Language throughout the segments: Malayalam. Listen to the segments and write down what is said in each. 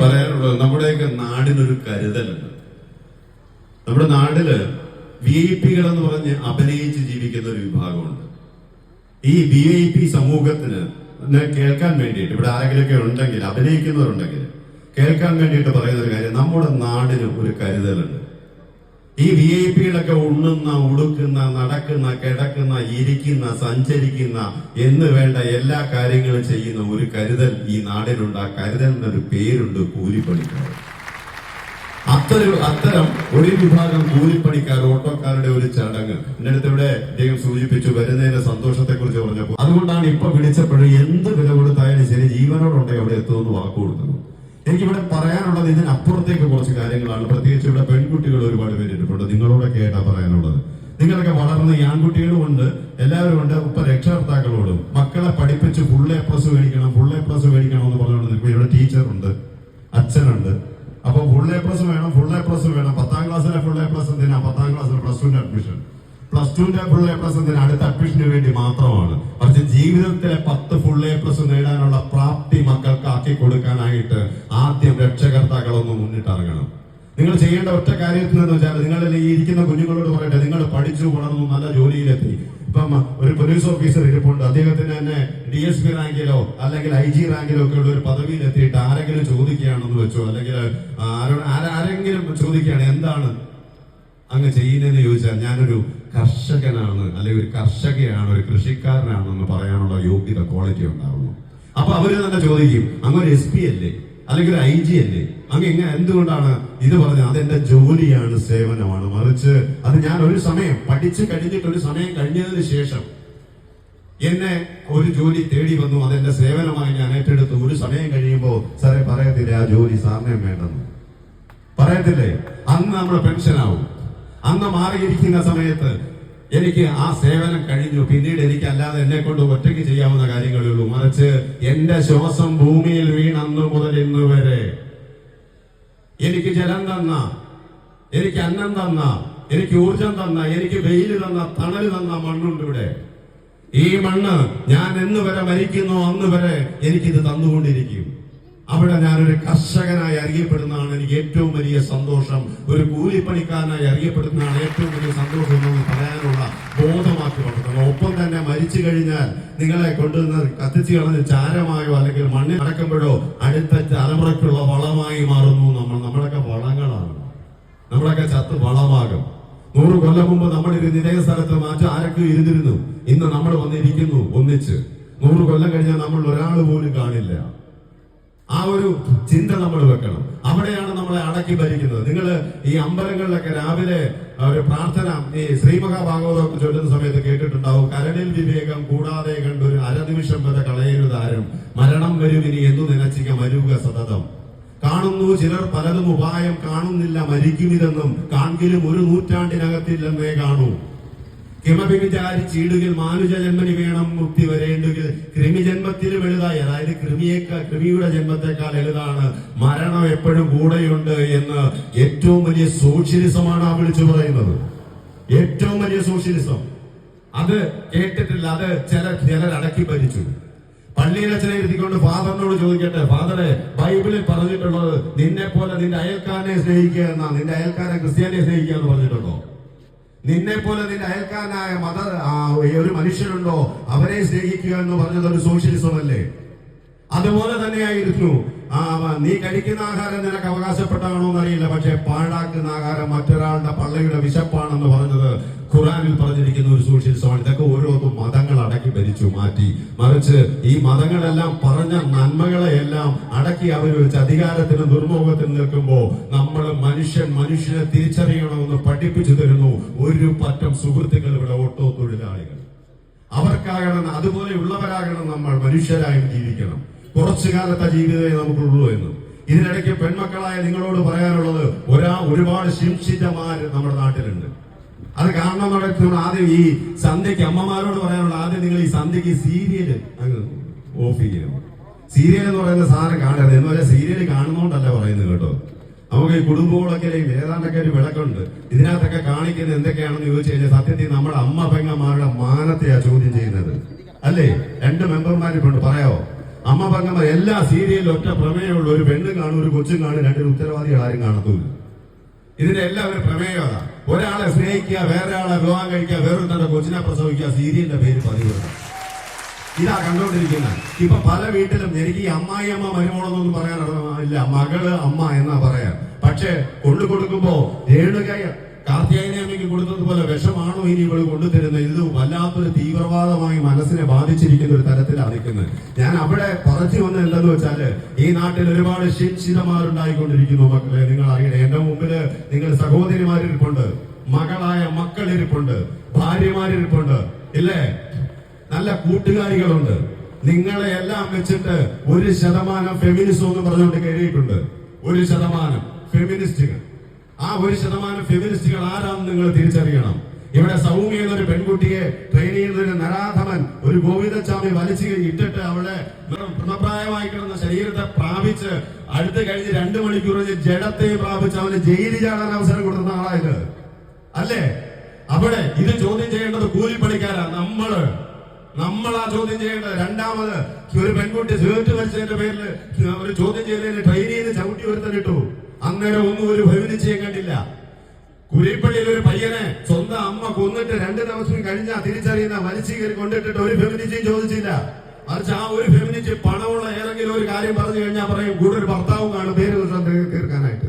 പറയാനുള്ളത് നമ്മുടെയൊക്കെ നാടിനൊരു കരുതലുണ്ട്. നമ്മുടെ നാട്ടിൽ വി ഐ പികൾ എന്ന് പറഞ്ഞ് അഭിനയിച്ച് ജീവിക്കുന്ന ഒരു വിഭാഗമുണ്ട്. ഈ വി ഐ പി സമൂഹത്തിന് കേൾക്കാൻ വേണ്ടിയിട്ട് ഇവിടെ ആരെങ്കിലുമൊക്കെ ഉണ്ടെങ്കിൽ അഭിനയിക്കുന്നവരുണ്ടെങ്കിൽ കേൾക്കാൻ വേണ്ടിയിട്ട് പറയുന്ന ഒരു കാര്യം നമ്മുടെ നാടിന് ഒരു കരുതലുണ്ട്. ഈ വി ഐ പികളൊക്കെ ഉണ്ണുന്ന ഉടുക്കുന്ന നടക്കുന്ന കിടക്കുന്ന ഇരിക്കുന്ന സഞ്ചരിക്കുന്ന എന്ന് വേണ്ട എല്ലാ കാര്യങ്ങളും ചെയ്യുന്ന ഒരു കരുതൽ ഈ നാടിനുണ്ട്. ആ കരുതലിനൊരു പേരുണ്ട് കൂലിപ്പണിക്കാർ. അത്തരം അത്തരം ഒരു വിഭാഗം കൂലിപ്പണിക്കാർ ഓട്ടോക്കാരുടെ ഒരു ചടങ്ങ്. എന്റെ അടുത്ത് ഇവിടെ അദ്ദേഹം സൂചിപ്പിച്ചു വരുന്നതിന്റെ സന്തോഷത്തെ കുറിച്ച് പറഞ്ഞപ്പോൾ. അതുകൊണ്ടാണ് ഇപ്പൊ വിളിച്ചപ്പോഴും എന്ത് വില കൊടുത്തായാലും ശരി ജീവനോടുണ്ടെങ്കിൽ അവിടെ എത്തുമെന്ന് വാക്ക് കൊടുക്കുന്നു എനിക്കിവിടെ പറയാനുള്ളത് ഇതിനപ്പുറത്തേക്ക് കുറച്ച് കാര്യങ്ങളാണ്. പ്രത്യേകിച്ച് ഇവിടെ പെൺകുട്ടികൾ ഒരുപാട് പേരിട്ടുണ്ട് നിങ്ങളോടൊക്കെ ആയിട്ടാ പറയാനുള്ളത്. നിങ്ങളൊക്കെ വളർന്ന് ഈ ആൺകുട്ടികളും ഉണ്ട് എല്ലാവരും ഉണ്ട്. ഇപ്പൊ രക്ഷകർത്താക്കളോടും മക്കളെ പഠിപ്പിച്ച് ഫുൾ എ പ്ലസ് മേടിക്കണം ഫുൾ എ പ്ലസ് മേടിക്കണം എന്ന് പറഞ്ഞുകൊണ്ട് നിൽക്കും ഇവിടെ ടീച്ചറുണ്ട് അച്ഛനുണ്ട്. അപ്പൊ ഫുൾ എ പ്ലസ് വേണം ഫുൾ എ പ്ലസ് വേണം. പത്താം ക്ലാസ്സിലെ ഫുൾ എ പ്ലസ് എന്തിനാ? പത്താം ക്ലാസ്സിലെ പ്ലസ് ടുവിന്റെ അഡ്മിഷൻ പ്ലസ് ടുവിന്റെ ഫുൾ എ പ്ലസ് എന്തിനാ അടുത്ത അഡ്മിഷന് വേണ്ടി മാത്രമാണ്. പക്ഷെ ജീവിതത്തിലെ പത്ത് ഫുൾ എ പ്ലസ് നേടാനുള്ള പ്രാപ്തി മക്കൾക്ക് ആക്കി കൊടുക്കാനായിട്ട് ആദ്യം രക്ഷകർത്താക്കളൊന്ന് മുന്നിട്ടിറങ്ങണം. നിങ്ങൾ ചെയ്യേണ്ട ഒറ്റ കാര്യത്തിൽ എന്ന് വെച്ചാൽ നിങ്ങളിൽ ഈ ഇരിക്കുന്ന കുഞ്ഞുങ്ങളോട് പറയട്ടെ നിങ്ങൾ പഠിച്ചു വളർന്നു നല്ല ജോലിയിലെത്തി. ഇപ്പം ഒരു പോലീസ് ഓഫീസർ ഇരിപ്പുണ്ട്. അദ്ദേഹത്തിന് തന്നെ ഡി എസ് പി റാങ്കിലോ അല്ലെങ്കിൽ ഐ ജി റാങ്കിലോ ഒക്കെ ഉള്ള ഒരു പദവിയിൽ എത്തിയിട്ട് ആരെങ്കിലും ചോദിക്കുകയാണെന്ന് വെച്ചോ അല്ലെങ്കിൽ ആരെങ്കിലും ചോദിക്കുകയാണ് എന്താണ്? അങ്ങ് ചെയ്യുന്നതെന്ന് ചോദിച്ചാൽ ഞാനൊരു കർഷകനാണ് അല്ലെങ്കിൽ ഒരു കർഷകയാണ് ഒരു കൃഷിക്കാരനാണെന്ന് പറയാനുള്ള യോഗ്യത ക്വാളിറ്റി ഉണ്ടാവുള്ളൂ അപ്പൊ അവർ തന്നെ ചോദിക്കും അങ്ങ് ഒരു എസ് പി അല്ലേ? അല്ലെങ്കിൽ ഒരു ഐ ജി അല്ലേ? അങ്ങ് എങ്ങനെ എന്തുകൊണ്ടാണ് ഇത് പറഞ്ഞത്? അതെന്റെ ജോലിയാണ് സേവനമാണ്. മറിച്ച് അത് ഞാൻ ഒരു സമയം പഠിച്ചു കഴിഞ്ഞിട്ട് ഒരു സമയം കഴിഞ്ഞതിന് ശേഷം എന്നെ ഒരു ജോലി തേടി വന്നു അതെന്റെ സേവനമായി ഞാൻ ഏറ്റെടുത്തു. ഒരു സമയം കഴിയുമ്പോൾ സാറേ പറയത്തില്ലേ ആ ജോലി സാറിനെ വേണ്ടെന്ന്? പറയത്തില്ലേ? അന്ന് നമ്മൾ പെൻഷനാവും. അന്ന് മാറിയിരിക്കുന്ന സമയത്ത് എനിക്ക് ആ സേവനം കഴിഞ്ഞു. പിന്നീട് എനിക്ക് അല്ലാതെ എന്നെ കൊണ്ട് ഒറ്റയ്ക്ക് ചെയ്യാവുന്ന കാര്യങ്ങളേ ഉള്ളൂ. മറിച്ച് എന്റെ ശ്വാസം ഭൂമിയിൽ വീണ് അന്ന് മുതൽ ഇന്ന് വരെ എനിക്ക് ജലം തന്ന എനിക്ക് അന്നം തന്ന എനിക്ക് ഊർജം തന്ന എനിക്ക് വെയിൽ തന്ന തണൽ തന്ന മണ്ണുണ്ട് ഇവിടെ. ഈ മണ്ണ് ഞാൻ എന്ന് വരെ മരിക്കുന്നു അന്ന് വരെ എനിക്കിത് തന്നുകൊണ്ടിരിക്കും. അവിടെ ഞാനൊരു കർഷകനായി അറിയപ്പെടുന്നതാണ് എനിക്ക് ഏറ്റവും വലിയ സന്തോഷം. ഒരു കൂലിപ്പണിക്കാരനായി അറിയപ്പെടുന്നതാണ് ഏറ്റവും വലിയ സന്തോഷം എന്ന് പറയാനുള്ള ബോധമാക്കി വളർത്തണം ഒപ്പം തന്നെ മരിച്ചു കഴിഞ്ഞാൽ നിങ്ങളെ കൊണ്ടുവന്ന് കത്തിച്ചു കളഞ്ഞ് ചാരമായോ അല്ലെങ്കിൽ മണ്ണിൽ നടക്കുമ്പോഴോ അടുത്ത തലമുറയ്ക്കുള്ള വളമായി മാറുന്നു നമ്മൾ. നമ്മളൊക്കെ വളങ്ങളാണ്. നമ്മളൊക്കെ ചത്ത് വളമാകും. നൂറ് കൊല്ലം മുമ്പ് നമ്മൾ ഇരുന്ന് ഇതേ സ്ഥലത്ത് മാറ്റി ആരൊക്കെ ഇരുന്നിരുന്നു. ഇന്ന് നമ്മൾ വന്നിരിക്കുന്നു ഒന്നിച്ച്. നൂറ് കൊല്ലം കഴിഞ്ഞാൽ നമ്മൾ ഒരാൾ പോലും കാണില്ല. ആ ഒരു ചിന്ത നമ്മൾ വെക്കണം. അവിടെയാണ് നമ്മളെ അടക്കി ഭരിക്കുന്നത്. നിങ്ങൾ ഈ അമ്പലങ്ങളിലൊക്കെ രാവിലെ ഒരു പ്രാർത്ഥന ഈ ശ്രീമഹാഭാഗവതമൊക്കെ ചൊല്ലുന്ന സമയത്ത് കേട്ടിട്ടുണ്ടാവും കരടിൽ വിവേകം കൂടാതെ കണ്ടൊരു അരനിമിഷം വരെ കളയരുതാരും മരണം വരുമിനി എന്നു നിലച്ചിക്ക മരുക സതതം. കാണുന്നു ചിലർ പലതും ഉപായം കാണുന്നില്ല മരിക്കുമിതെന്നും കാൺകിലും ഒരു നൂറ്റാണ്ടിനകത്തില്ലെന്നേ കാണൂ. കിമപി വിചാരിച്ചിടുകിൽ മാനുജ ജന്മനി വേണം മുക്തി വരേണ്ടുകിൽ. കൃമിജന്മത്തിൽ വലുതായി അതായത് കൃമിയേക്കാൾ കൃമിയുടെ ജന്മത്തെക്കാൾ എഴുതാണ് മരണം എപ്പോഴും കൂടെയുണ്ട് എന്ന് ഏറ്റവും വലിയ സോഷ്യലിസമാണ് ആ വിളിച്ചു പറയുന്നത്. ഏറ്റവും വലിയ സോഷ്യലിസം. അത് കേട്ടിട്ടില്ല അത് ചില ചിലർ അടക്കി ഭരിച്ചു. പള്ളിയിൽ അച്ഛനെ ഇരുത്തിക്കൊണ്ട് ഫാദറിനോട് ചോദിക്കട്ടെ ഫാദറെ ബൈബിളിൽ പറഞ്ഞിട്ടുള്ളത് നിന്നെ പോലെ നിന്റെ അയൽക്കാരനെ സ്നേഹിക്കുക എന്നാ നിന്റെ അയൽക്കാരെ ക്രിസ്ത്യാനിയെ സ്നേഹിക്കുക എന്ന് പറഞ്ഞിട്ടുണ്ടോ? നിന്നെ പോലെ നിന്റെ അയൽക്കാരനായ ആ, ഒരു മനുഷ്യനുണ്ടോ? അവരെ സ്നേഹിക്കുക എന്ന് പറഞ്ഞത് ഒരു സോഷ്യലിസം അല്ലേ? അതുപോലെ തന്നെയായിരുന്നു. നീ കഴിക്കുന്ന ആഹാരം നിനക്ക് അവകാശപ്പെട്ടാണോ എന്നറിയില്ല. പക്ഷെ പാഴാക്കുന്ന ആഹാരം മറ്റൊരാളുടെ പള്ളയുടെ വിശപ്പാണെന്ന് പറഞ്ഞത് ഖുറാനിൽ പറഞ്ഞിരിക്കുന്ന ഒരു സോഷ്യലിസമാണ് ഇതൊക്കെ ഓരോ മതങ്ങൾ അടക്കി ഭരിച്ചു മാറ്റി. മറിച്ച് ഈ മതങ്ങളെല്ലാം പറഞ്ഞ നന്മകളെയെല്ലാം അടക്കി അവർ വെച്ച് അധികാരത്തിനും ദുർമുഖത്തിനും നിൽക്കുമ്പോൾ നമ്മൾ മനുഷ്യൻ മനുഷ്യനെ തിരിച്ചറിയണമെന്ന് പഠിപ്പിച്ചു തരുന്നു. ഒരു പറ്റം സുഹൃത്തുക്കൾ ഇവിടെ ഓട്ടോ തൊഴിലാളികൾ. അവർക്കാകണം അതുപോലെയുള്ളവരാകണം നമ്മൾ മനുഷ്യരായി ജീവിക്കണം. കുറച്ചു കാലത്തെ ജീവിതമേ നമുക്കുള്ളൂ എന്ന്. ഇതിനിടയ്ക്ക് പെൺമക്കളായ നിങ്ങളോട് പറയാനുള്ളത് ഒരാ ഒരുപാട് ശിംഷിതമാര് നമ്മുടെ നാട്ടിലുണ്ട്. അത് കാരണം നടത്തുന്ന ആദ്യം ഈ സന്ധ്യക്ക് അമ്മമാരോട് പറയാനുള്ള ആദ്യം നിങ്ങൾ ഈ സന്ധ്യക്ക് സീരിയൽ അങ്ങ് ഓഫ് ചെയ്യണം. സീരിയൽ എന്ന് പറയുന്ന സാധനം കാണരുത്. എന്ന് പറഞ്ഞാൽ സീരിയൽ കാണുന്നോണ്ടല്ല പറയുന്നത് കേട്ടോ. നമുക്ക് ഈ കുടുംബങ്ങളൊക്കെ ഏതാണ്ടൊക്കെ ഒരു വിളക്കുണ്ട്. ഇതിനകത്തൊക്കെ കാണിക്കുന്നത് എന്തൊക്കെയാണെന്ന് ചോദിച്ചു കഴിഞ്ഞാൽ സത്യത്തിൽ നമ്മുടെ അമ്മ പെങ്ങന്മാരുടെ മാനത്തെയാ ചോദ്യം ചെയ്യുന്നത്. അല്ലേ? രണ്ട് മെമ്പർമാരിപ്പുണ്ട് പറയാവോ? അമ്മ പെങ്ങന്മാർ എല്ലാ സീരിയലിലും ഒറ്റ പ്രമേയമുള്ള ഒരു പെണ്ണും കാണും ഒരു കൊച്ചും കാണും രണ്ടും ഉത്തരവാദികൾ ആരും കാണത്തുമില്ല. ഇതിന്റെ എല്ലാം ഒരു പ്രമേയമാണ് ഒരാളെ സ്നേഹിക്കുക വേറെ ആളെ വിവാഹം കഴിക്കുക വേറൊരു തന്റെ കൊച്ചിനെ പ്രസവിക്കുക സീരിയലിന്റെ പേര് പതിവ്. ഇതാ കണ്ടുകൊണ്ടിരിക്കുന്നത് ഇപ്പൊ പല വീട്ടിലും എനിക്ക് ഈ അമ്മായി അമ്മ മരുമോളെന്നൊന്നും പറയാനില്ല മകൾ അമ്മ എന്നാ പറയാ. പക്ഷെ കൊണ്ടു കൊടുക്കുമ്പോ രേണുകയ കാർത്തിയായനെ അമ്മയ്ക്ക് കൊടുത്തതുപോലെ വിഷമാണോ ഇനി ഇവൾ കൊണ്ടുതരുന്നത് ഇത് വല്ലാത്തൊരു തീവ്രവാദമായി മനസ്സിനെ ബാധിച്ചിരിക്കുന്ന ഒരു തരത്തിലാണ് നിൽക്കുന്നത്. ഞാൻ അവിടെ പറഞ്ഞു വന്ന എന്തെന്ന് വെച്ചാൽ ഈ നാട്ടിൽ ഒരുപാട് ശിക്ഷിതമാരുണ്ടായിക്കൊണ്ടിരിക്കുന്നു മക്കളെ. നിങ്ങൾ അറിയണേ. എന്റെ മുമ്പിൽ നിങ്ങൾ സഹോദരിമാരിരിപ്പുണ്ട്. മകളായ മക്കളിരിപ്പുണ്ട്. ഭാര്യമാരിരിപ്പുണ്ട്. ഇല്ലേ? നല്ല കൂട്ടുകാരികളുണ്ട്. നിങ്ങളെ എല്ലാം വെച്ചിട്ട് ഒരു ശതമാനം ഫെമിനിസം എന്ന് പറഞ്ഞുകൊണ്ട് കയറിയിട്ടുണ്ട് ഒരു ശതമാനം ഫെമിനിസ്റ്റുകൾ ആ ഒരു ശതമാനം ഫെമിനിസ്റ്റുകൾ ആരാണെന്ന് നിങ്ങൾ തിരിച്ചറിയണം. ഇവിടെ സൗമ്യ എന്നൊരു പെൺകുട്ടിയെ ട്രെയിൻ ചെയ്യുന്ന ഒരു നരാധമൻ ഒരു ഗോവിന്ദസ്വാമി വലിച്ചു ഇട്ടിട്ട് അവളെ പ്രമപ്രായമായി കിടന്ന ശരീരത്തെ പ്രാപിച്ച് അടുത്ത് കഴിഞ്ഞ് രണ്ടു മണിക്കൂർ ജഡത്തെ പ്രാപിച്ച് അവന് ജയിലിൽ ചാടാൻ അവസരം കൊടുക്കുന്ന ആളായത് അല്ലേ? അവിടെ ഇത് ചോദ്യം ചെയ്യേണ്ടത് കൂലിപ്പണിക്കാരാ നമ്മൾ. നമ്മളാ ചോദ്യം ചെയ്യേണ്ടത്. രണ്ടാമത് ഒരു പെൺകുട്ടി സിഗരറ്റ് വലിച്ചതിന്റെ പേരിൽ ഒരു ചോദ്യം ചെയ്തതിന് ചെയ്ത് ചവിട്ടി ഇട്ടു. അന്നേരം ഒന്നും ഒരു ഭവിനിച്ചയും കണ്ടില്ല. കുരിപ്പള്ളിയിൽ ഒരു പയ്യനെ സ്വന്തം അമ്മ കൊന്നിട്ട് രണ്ട് ദിവസം കഴിഞ്ഞാ തിരിച്ചറിയുന്ന വലിച്ചു കയറി കൊണ്ടിട്ടിട്ട് ഒരു ഫെമിനിറ്റിയും ചോദിച്ചില്ല. മറിച്ച് ആ ഒരു ഫെമിനിസ്റ്റ് പണമുള്ള ഏതെങ്കിലും ഒരു കാര്യം പറഞ്ഞു കഴിഞ്ഞാൽ പറയും കൂടെ ഒരു ഭർത്താവും കാണും. പേര് തീർക്കാനായിട്ട്.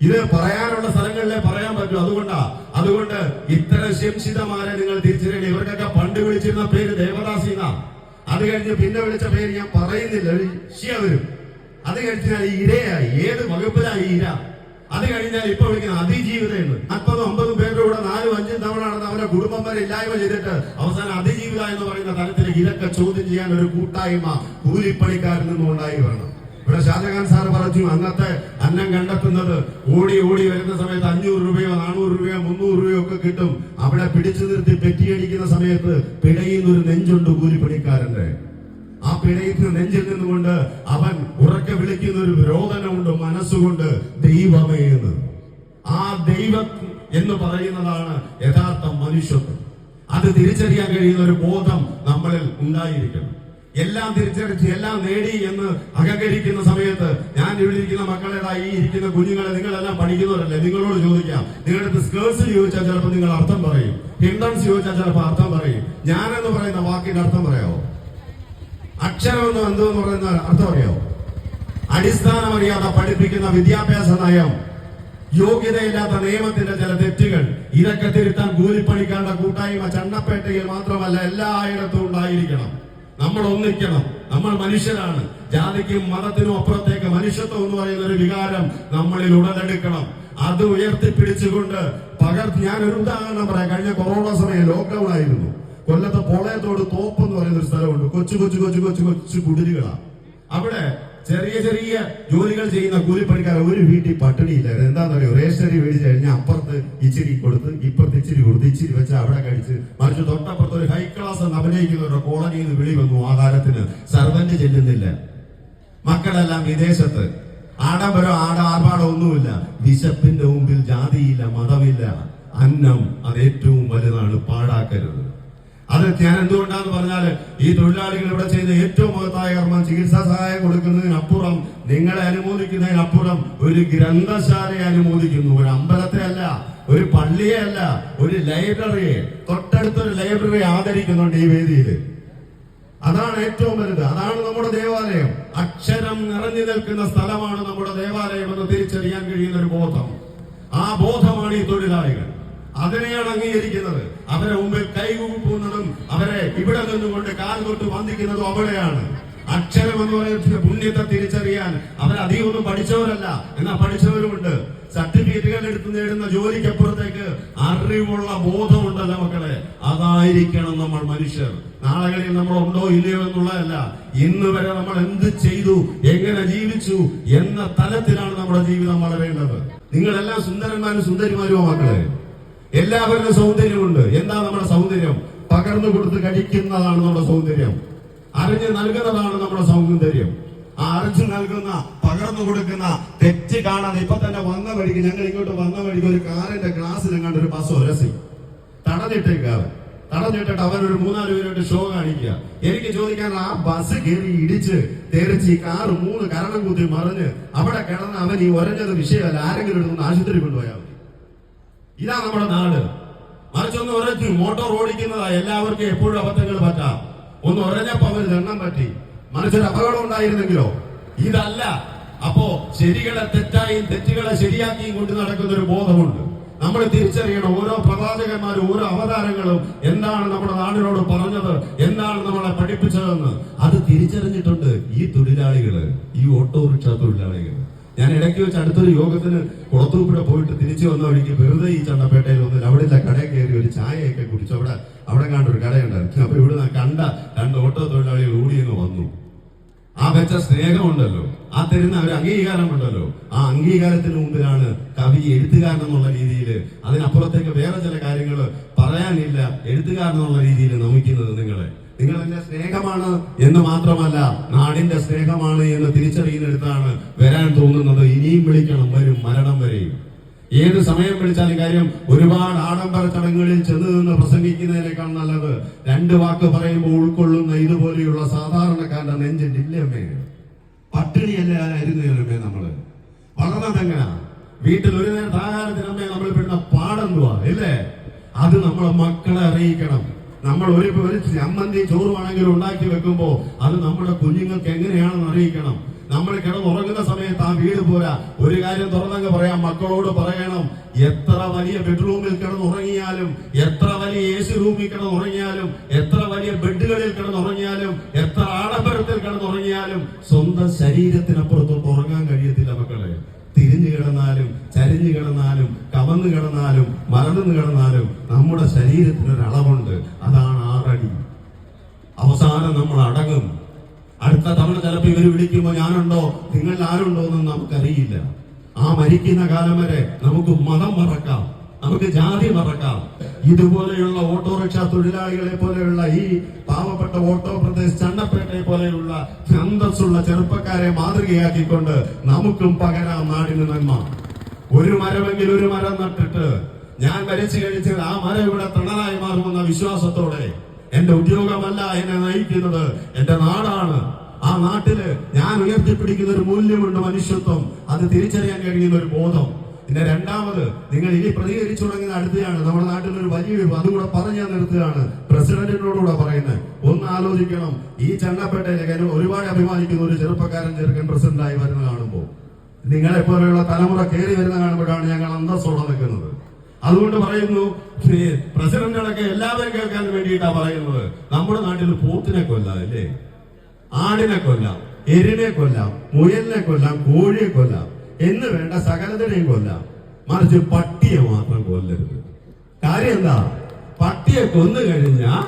ഇത് പറയാനുള്ള സ്ഥലങ്ങളിലെ പറയാൻ പറ്റും. അതുകൊണ്ടാ അതുകൊണ്ട് ഇത്തരം ശംസിതമാരെ നിങ്ങൾ തിരിച്ചറിയണം. ഇവർക്കൊക്കെ പണ്ട് വിളിച്ചിരുന്ന പേര് ദേവദാസി അത് കഴിഞ്ഞ് പിന്നെ വിളിച്ച പേര് ഞാൻ പറയുന്നില്ല. ഒരു വരും. അത് കഴിഞ്ഞാൽ ഇരയായി. ഏത് വകുപ്പിലായി ഇര? അത് കഴിഞ്ഞാൽ ഇപ്പൊ വിളിക്കുന്ന അതിജീവിത എന്ന് നാൽപ്പതും അമ്പതും പേരുടെ കൂടെ നാലും അഞ്ചും തവണ നടന്ന അവരെ കുടുംബം വരെ ഇല്ലായ്മ ചെയ്തിട്ട് അവസാനം അതിജീവിത എന്ന് പറയുന്ന തരത്തിൽ ഇരക്ക ചോദ്യം ചെയ്യാൻ ഒരു കൂട്ടായ്മ കൂലിപ്പണിക്കാരിൽ നിന്നും ഉണ്ടായി വരണം. ഇവിടെ ഷാജഹാൻ സാർ പറഞ്ഞു അന്നത്തെ അന്നം കണ്ടെത്തുന്നത് ഓടി ഓടി വരുന്ന സമയത്ത് അഞ്ഞൂറ് രൂപയോ നാനൂറ് രൂപയോ മുന്നൂറ് രൂപയോ ഒക്കെ കിട്ടും. അവിടെ പിടിച്ചു നിർത്തി പെറ്റിയടിക്കുന്ന സമയത്ത് പിടയുന്ന ഒരു നെഞ്ചുണ്ട് കൂലിപ്പണിക്കാരന്റെ ആ പിടയുന്ന നെഞ്ചിൽ നിന്നുകൊണ്ട് അവൻ ഉറക്കെ വിളിക്കുന്ന ഒരു രോദനമുണ്ട് മനസ്സുകൊണ്ട് ദൈവമേ എന്ന്. ആ ദൈവം എന്ന് പറയുന്നതാണ് യഥാർത്ഥ മനുഷ്യത്വം. അത് തിരിച്ചറിയാൻ കഴിയുന്ന ഒരു ബോധം നമ്മളിൽ ഉണ്ടായിരിക്കണം. എല്ലാം തിരിച്ചറിച്ച് എല്ലാം നേടി എന്ന് അഹങ്കരിക്കുന്ന സമയത്ത് ഞാൻ ഇവിടെ ഇരിക്കുന്ന ഈ ഇരിക്കുന്ന കുഞ്ഞുങ്ങളെ നിങ്ങളെല്ലാം പഠിക്കുന്നവരല്ലേ? നിങ്ങളോട് ചോദിക്കാം. നിങ്ങളുടെ സ്കേഴ്സ് ചോദിച്ചാൽ ചിലപ്പോൾ നിങ്ങൾ അർത്ഥം പറയും. ഹിൻഡൻസ് ചോദിച്ചാൽ ചിലപ്പോൾ അർത്ഥം പറയും. ഞാൻ എന്ന് പറയുന്ന വാക്കിന്റെ അർത്ഥം പറയാമോ അക്ഷരം എന്ന് എന്തെന്ന് പറയുന്ന അർത്ഥം അറിയാമോ അടിസ്ഥാനം അറിയാതെ പഠിപ്പിക്കുന്ന വിദ്യാഭ്യാസ നയം യോഗ്യതയില്ലാത്ത നിയമത്തിന്റെ ചില തെറ്റുകൾ ഇതൊക്കെ തിരുത്താൻ കൂലിപ്പണിക്കാരുടെ കൂട്ടായ്മ ചണ്ണപ്പേട്ടയിൽ മാത്രമല്ല എല്ലായിടത്തും ഉണ്ടായിരിക്കണം. നമ്മൾ ഒന്നിക്കണം. നമ്മൾ മനുഷ്യരാണ്. ജാതിക്കും മതത്തിനും അപ്പുറത്തേക്ക് മനുഷ്യത്വം എന്ന് പറയുന്ന ഒരു വികാരം നമ്മളിൽ ഉടലെടുക്കണം. അത് ഉയർത്തിപ്പിടിച്ചുകൊണ്ട് പകർ ഞാൻ ഒരു ഉദാഹരണം പറയാം. കഴിഞ്ഞ കൊറോണ സമയം ലോക്ക്ഡൌൺ ആയിരുന്നു. കൊല്ലത്തെ പോളയത്തോട് തോപ്പ് എന്ന് പറയുന്ന ഒരു സ്ഥലമുണ്ട്. കൊച്ചു കൊച്ചു കൊച്ചു കൊച്ചു കൊച്ചു കുടിലുകളാണ് അവിടെ ചെറിയ ചെറിയ ജോലികൾ ചെയ്യുന്ന കൂലിപ്പണിക്കാർ ഒരു വീട്ടിൽ പട്ടിണിയില്ല എന്താണെന്നറിയോ? റേഷനറി മേടിച്ച് കഴിഞ്ഞാൽ അപ്പുറത്ത് ഇച്ചിരി കൊടുത്ത് ഇപ്പുറത്ത് ഇച്ചിരി കൊടുത്ത് ഇച്ചിരി വെച്ച് അവിടെ കഴിച്ച് മറിച്ച് തൊട്ടപ്പുറത്ത് ഒരു ഹൈ അഭിനയിക്കുന്നവരുടെ കോളനിയിൽ നിന്ന് വിളി വന്നു ആഹാരത്തിന് സർവന്റ് ചെല്ലുന്നില്ല. മക്കളെല്ലാം വിദേശത്ത്. ആഡംബരം ആട ആർഭാടം ഒന്നുമില്ല. വിശപ്പിന്റെ മുമ്പിൽ ജാതിയില്ല മതമില്ല. അന്നം അത് ഏറ്റവും വലുതാണ് പാഴാക്കരുത്. അത് ഞാൻ എന്തുകൊണ്ടാന്ന് പറഞ്ഞാൽ ഈ തൊഴിലാളികൾ ഇവിടെ ചെയ്ത ഏറ്റവും മഹത്തായ കർമ്മം ചികിത്സാ സഹായം കൊടുക്കുന്നതിനപ്പുറം നിങ്ങളെ അനുമോദിക്കുന്നതിനപ്പുറം ഒരു ഗ്രന്ഥശാലയെ അനുമോദിക്കുന്നു. ഒരു അമ്പലത്തെ അല്ല ഒരു പള്ളിയെ അല്ല ഒരു ലൈബ്രറിയെ. തൊട്ടടുത്തൊരു ലൈബ്രറി ആദരിക്കുന്നുണ്ട് ഈ വേദിയിൽ അതാണ് ഏറ്റവും വലുത്. അതാണ് നമ്മുടെ ദേവാലയം. അക്ഷരം നിറഞ്ഞു നിൽക്കുന്ന സ്ഥലമാണ് നമ്മുടെ ദേവാലയം എന്ന് തിരിച്ചറിയാൻ കഴിയുന്ന ഒരു ബോധം. ആ ബോധമാണ് ഈ തൊഴിലാളികൾ. അതിനെയാണ് അംഗീകരിക്കുന്നത്. അവരെ മുമ്പിൽ കൈകൂപ്പുന്നതും അവരെ ഇവിടെ നിന്നുകൊണ്ട് കാൽ തൊട്ട് വന്ദിക്കുന്നതും അവിടെയാണ്. അക്ഷരം എന്ന് പറയുന്ന പുണ്യത്തെ തിരിച്ചറിയാൻ. ഒന്നും പഠിച്ചവരല്ല. എന്നാ പഠിച്ചവരുമുണ്ട്. സർട്ടിഫിക്കറ്റുകൾ എടുത്ത് നേടുന്ന ജോലിക്കപ്പുറത്തേക്ക് അറിവുള്ള ബോധമുണ്ടല്ലോ മക്കളെ. അതായിരിക്കണം നമ്മൾ മനുഷ്യർ. നാളുകളിൽ നമ്മൾ ഉണ്ടോ ഇല്ലയോ എന്നുള്ളതല്ല. ഇന്ന് വരെ നമ്മൾ എന്ത് ചെയ്തു എങ്ങനെ ജീവിച്ചു എന്ന തലത്തിലാണ് നമ്മുടെ ജീവിതം വളരേണ്ടത്. നിങ്ങളെല്ലാം സുന്ദരന്മാരും സുന്ദരിമാരുമോ മക്കളെ. എല്ലാവരുടെ സൗന്ദര്യമുണ്ട്. എന്താ നമ്മുടെ സൗന്ദര്യം? പകർന്നു കൊടുത്ത് കഴിക്കുന്നതാണ് നമ്മുടെ സൗന്ദര്യം. അറിഞ്ഞ് നൽകുന്നതാണ് നമ്മുടെ സൗന്ദര്യം. ആ അറിഞ്ഞു നൽകുന്ന പകർന്നു കൊടുക്കുന്ന തെറ്റ് കാണാതെ ഇപ്പൊ തന്നെ വന്ന വഴിക്ക് ഞങ്ങൾ ഇങ്ങോട്ട് വന്ന വഴിക്ക് ഒരു കാറിന്റെ ഗ്ലാസ്സിൽ ഞങ്ങളുടെ ഒരു ബസ് ഒരസി. തടഞ്ഞിട്ടേക്കാവ് തടഞ്ഞിട്ടിട്ട് അവൻ ഒരു മൂന്നാൽ പേരോട്ട് ഷോ കാണിക്കുക. എനിക്ക് ചോദിക്കാൻ ആ ബസ് കയറി ഇടിച്ച് തെറിച്ച് ഈ കാറ് മൂന്ന് കരണം കുത്തി മറിഞ്ഞ് അവിടെ കിടന്ന് അവൻ ഈ ഒരഞ്ഞത് വിഷയമല്ല ആരെങ്കിലും ഒന്ന് ആശുപത്രി കൊണ്ടുപോയാൽ മതി. ഇതാ നമ്മുടെ നാട്. മറിച്ചൊന്ന് ഉറച്ചു മോട്ടോർ ഓടിക്കുന്നതാ എല്ലാവർക്കും എപ്പോഴും അബദ്ധങ്ങൾ പറ്റാം. ഒന്ന് ഉറഞ്ഞപ്പോ അവന് ദണ്ണം പറ്റി. മറിച്ചൊരു അപകടം ഉണ്ടായിരുന്നെങ്കിലോ? ഇതല്ല. അപ്പോ ശരികളെ തെറ്റായും തെറ്റുകളെ ശരിയാക്കിയും കൊണ്ട് നടക്കുന്ന ഒരു ബോധമുണ്ട്. നമ്മൾ തിരിച്ചറിയണം ഓരോ പ്രവാചകന്മാരും ഓരോ അവതാരങ്ങളും എന്താണ് നമ്മുടെ നാടിനോട് പറഞ്ഞത് എന്താണ് നമ്മളെ പഠിപ്പിച്ചതെന്ന്. അത് തിരിച്ചറിഞ്ഞിട്ടുണ്ട് ഈ തൊഴിലാളികൾ ഈ ഓട്ടോറിക്ഷ തൊഴിലാളികൾ ഞാൻ ഇടയ്ക്ക് വെച്ച് അടുത്തൊരു യോഗത്തിന് കുളത്തൂപ്പുഴ പോയിട്ട് തിരിച്ചു വന്ന വഴിക്ക് വെറുതെ ഈ ചണ്ടപ്പേട്ടയിൽ വന്നില്ല അവിടെ ഇല്ല കടയിൽ കയറി ഒരു ചായയൊക്കെ കുടിച്ചു. അവിടെ അവിടെ കണ്ടൊരു കടയുണ്ടായിരുന്നു. അപ്പൊ ഇവിടെ കണ്ട രണ്ട് ഓട്ടോ തൊഴിലാളികൾ ഓടിയെന്ന് വന്നു. ആ വെച്ച സ്നേഹമുണ്ടല്ലോ. ആ തരുന്ന ഒരു അംഗീകാരമുണ്ടല്ലോ. ആ അംഗീകാരത്തിന് മുമ്പിലാണ് കവി എഴുത്തുകാരൻ എന്നുള്ള രീതിയിൽ അതിനപ്പുറത്തേക്ക് വേറെ ചില കാര്യങ്ങൾ പറയാനില്ല. എഴുത്തുകാരൻ എന്നുള്ള രീതിയിൽ നമിക്കുന്നത് നിങ്ങളെ. നിങ്ങൾ എന്റെ സ്നേഹമാണ് എന്ന് മാത്രമല്ല നാടിന്റെ സ്നേഹമാണ് എന്ന് തിരിച്ചറിയുന്നിടത്താണ് വരാൻ തോന്നുന്നത്. ഇനിയും വിളിക്കണം വരും മരണം വരെയും. ഏത് സമയം വിളിച്ചാലും കാര്യം ഒരുപാട് ആഡംബര ചടങ്ങുകളിൽ ചെന്ന് നിന്ന് പ്രസംഗിക്കുന്നതിനേക്കാൾ നല്ലത് രണ്ട് വാക്ക് പറയുമ്പോൾ ഉൾക്കൊള്ളുന്ന ഇതുപോലെയുള്ള സാധാരണക്കാരന്റെ നെഞ്ചിന്റെ ഇല്ലമ്മേ അമ്മേ നമ്മൾ? വളർന്നതെങ്ങനാ വീട്ടിൽ ഒരു നേരം ആഹാരത്തിനമ്മേ നമ്മൾ പെടുന്ന പാടെന്തുവാ ഇല്ലേ അത് നമ്മളെ മക്കളെ അറിയിക്കണം. നമ്മൾ ഒരു ചമ്മന്തി ചോറുമാണെങ്കിലും ഉണ്ടാക്കി വെക്കുമ്പോ അത് നമ്മുടെ കുഞ്ഞുങ്ങൾക്ക് എങ്ങനെയാണെന്ന് അറിയിക്കണം. നമ്മൾ കിടന്നുറങ്ങുന്ന സമയത്ത് ആ വീട് പോരാ. ഒരു കാര്യം തുറന്നങ്ങ് പറയാം. മക്കളോട് പറയണം. എത്ര വലിയ ബെഡ്റൂമിൽ കിടന്നുറങ്ങിയാലും എത്ര വലിയ എ സി റൂമിൽ കിടന്നുറങ്ങിയാലും എത്ര വലിയ ബെഡുകളിൽ കിടന്നുറങ്ങിയാലും എത്ര ആഡംബരത്തിൽ കിടന്നുറങ്ങിയാലും സ്വന്തം ശരീരത്തിനപ്പുറത്തോട്ട് ഉറങ്ങാൻ കഴിയത്തില്ല മക്കളെ. തിരിഞ്ഞു കിടന്നാലും ചരിഞ്ഞു കിടന്നാലും കവന്നു കിടന്നാലും മറന്നു കിടന്നാലും നമ്മുടെ ശരീരത്തിന് ഒരു അളവുണ്ട്. അതാണ് ആറടി. അവസാനം നമ്മൾ അടങ്ങും. അടുത്ത തവണ ചിലപ്പോൾ ഇവർ വിളിക്കുമ്പോൾ ഞാനുണ്ടോ? നിങ്ങൾ ആരുണ്ടോ എന്ന് നമുക്കറിയില്ല. ആ മരിക്കുന്ന കാലം വരെ നമുക്ക് മതം മറക്കാം. നമുക്ക് ജാതി മറക്കാം. ഇതുപോലെയുള്ള ഓട്ടോറിക്ഷ തൊഴിലാളികളെ പോലെയുള്ള ഈ പാവപ്പെട്ട ഓട്ടോ പ്രദേശ് ചണ്ടപ്പേട്ടയെ പോലെയുള്ള അന്തസ്സുള്ള ചെറുപ്പക്കാരെ മാതൃകയാക്കിക്കൊണ്ട് നമുക്കും പകരാം നാടിന് നന്മ. ഒരു മരമെങ്കിൽ ഒരു മരം നട്ടിട്ട് ഞാൻ മരിച്ചു കഴിച്ചാൽ ആ മരം ഇവിടെ തണലായി മാറുമെന്ന വിശ്വാസത്തോടെ എന്റെ ഉദ്യോഗമല്ല എന്നെ നയിക്കുന്നത് എന്റെ നാടാണ്. ആ നാട്ടിൽ ഞാൻ ഉയർത്തിപ്പിടിക്കുന്ന ഒരു മൂല്യമുണ്ട് മനുഷ്യത്വം. അത് തിരിച്ചറിയാൻ കഴിയുന്ന ഒരു ബോധം. പിന്നെ രണ്ടാമത് നിങ്ങൾ ഇനി പ്രതികരിച്ചു തുടങ്ങുന്ന അടുത്തയാണ്. നമ്മുടെ നാട്ടിൽ ഒരു വലിയ വിഭവം അതുകൂടെ പറഞ്ഞു നിർത്തുകയാണ്. പ്രസിഡന്റിനോടുകൂടെ പറയുന്നത് ഒന്ന് ആലോചിക്കണം. ഈ ചണ്ണപ്പേട്ടയിലെ ഒരുപാട് അഭിമാനിക്കുന്ന ഒരു ചെറുപ്പക്കാരൻ ചെറുക്കൻ പ്രസിഡന്റായി വരുന്ന കാണുമ്പോൾ നിങ്ങളെ പോലെയുള്ള തലമുറ കയറി വരുന്ന കാണുമ്പോഴാണ് ഞങ്ങൾ അന്തസ്സോടെ നിൽക്കുന്നത്. അതുകൊണ്ട് പറയുന്നു പ്രസിഡന്റുകളൊക്കെ എല്ലാവരും കേൾക്കാൻ വേണ്ടിയിട്ടാ പറയുന്നത്. നമ്മുടെ നാട്ടിൽ പൂത്തിനെ കൊല്ലാം അല്ലേ? ആടിനെ കൊല്ലാം എരിനെ കൊല്ലാം മുയലിനെ കൊല്ലാം കോഴിയെ കൊല്ലാം എന്ന് വേണ്ട സകലതിനെയും കൊല്ലാം. മറിച്ച് പട്ടിയെ മാത്രം കൊല്ലരുത്. കാര്യം എന്താ? പട്ടിയെ കൊന്നു കഴിഞ്ഞാൽ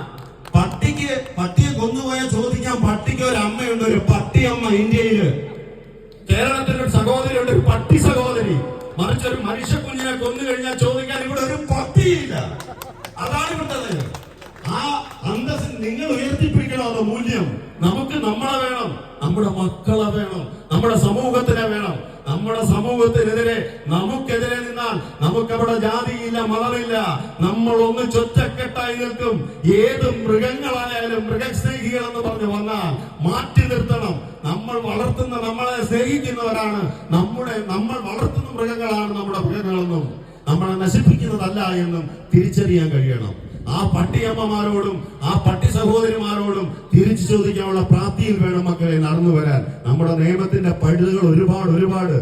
പട്ടിക്ക് പട്ടിയെ കൊന്നുപോയാൽ ചോദിക്കാൻ പട്ടിക്ക് ഒരു അമ്മയുണ്ട് ഒരു പട്ടിയമ്മ ഇന്ത്യയിൽ. കേരളത്തിൽ സഹോദരിയുടെ ഒരു പട്ടി സഹോദരി. മറിച്ച് ഒരു മനുഷ്യ കുഞ്ഞിനെ കൊന്നു കഴിഞ്ഞാൽ ചോദിക്കാൻ ഇവിടെ ഒരു പട്ടിയില്ല. അതാണ് ഇവിടുത്തെ ആ അന്തസ് നിങ്ങൾ ഉയർത്തിപ്പിടിക്കണം അത് മൂല്യം? നമുക്ക് നമ്മളെ വേണം നമ്മുടെ മക്കളെ വേണം നമ്മുടെ സമൂഹത്തിനെ വേണം. നമ്മുടെ സമൂഹത്തിനെതിരെ നമുക്കെതിരെ നിന്നാൽ നമുക്കവിടെ ജാതിയില്ല മതമില്ല. നമ്മൾ ഒന്ന് ചൊറ്റക്കെട്ടായി നിൽക്കും. ഏത് മൃഗങ്ങളായാലും മൃഗസ്നേഹികൾ എന്ന് പറഞ്ഞു വന്നാൽ മാറ്റി നിർത്തണം. നമ്മൾ വളർത്തുന്ന നമ്മളെ സ്നേഹിക്കുന്നവരാണ്. നമ്മുടെ നമ്മൾ വളർത്തുന്ന മൃഗങ്ങളാണ് നമ്മുടെ മൃഗങ്ങളെന്നും നമ്മളെ നശിപ്പിക്കുന്നതല്ല എന്നും തിരിച്ചറിയാൻ കഴിയണം. ആ പട്ടിയമ്മമാരോടും ആ പട്ടി സഹോദരിമാരോടും തിരിച്ചു ചോദിക്കാനുള്ള പ്രാപ്തിയിൽ വേണം മക്കളെ നടന്നു വരാൻ. നമ്മുടെ നിയമത്തിന്റെ പഴുതുകൾ ഒരുപാട് ഒരുപാട്.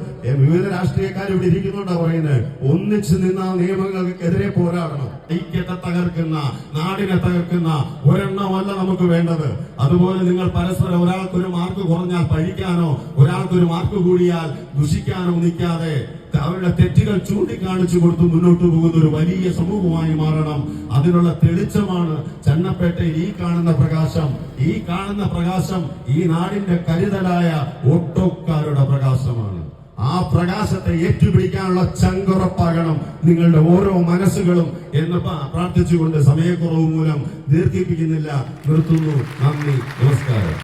വിവിധ രാഷ്ട്രീയക്കാർ ഇവിടെ ഇരിക്കുന്നുണ്ടാ പറയുന്നത് ഒന്നിച്ചു നിന്ന ആ നിയമങ്ങൾക്കെതിരെ പോരാടണം. ഐക്യത്തെ തകർക്കുന്ന നാടിനെ തകർക്കുന്ന ഒരെണ്ണമല്ല നമുക്ക് വേണ്ടത്. അതുപോലെ നിങ്ങൾ പരസ്പരം ഒരാൾക്കൊരു മാർക്ക് കുറഞ്ഞാൽ പഴിക്കാനോ ഒരാൾക്കൊരു മാർക്ക് കൂടിയാൽ ദുഷിക്കാനോ നിൽക്കാതെ അവരുടെ തെറ്റുകൾ ചൂണ്ടിക്കാണിച്ചു കൊടുത്ത് മുന്നോട്ട് പോകുന്ന ഒരു വലിയ സമൂഹമായി മാറണം. അതിനുള്ള തെളിച്ചമാണ് ചന്നപ്പേട്ടയിൽ ഈ കാണുന്ന പ്രകാശം. ഈ കാണുന്ന പ്രകാശം ഈ നാടിന്റെ കരുതലായ ഓട്ടോക്കാരുടെ പ്രകാശമാണ്. ആ പ്രകാശത്തെ ഏറ്റുപിടിക്കാനുള്ള ചങ്കുറപ്പാകണം നിങ്ങളുടെ ഓരോ മനസ്സുകളും എന്ന് പ്രാർത്ഥിച്ചുകൊണ്ട് സമയക്കുറവ് മൂലം ദീർഘിപ്പിക്കുന്നില്ല. നിർത്തുന്നു. നന്ദി. നമസ്കാരം.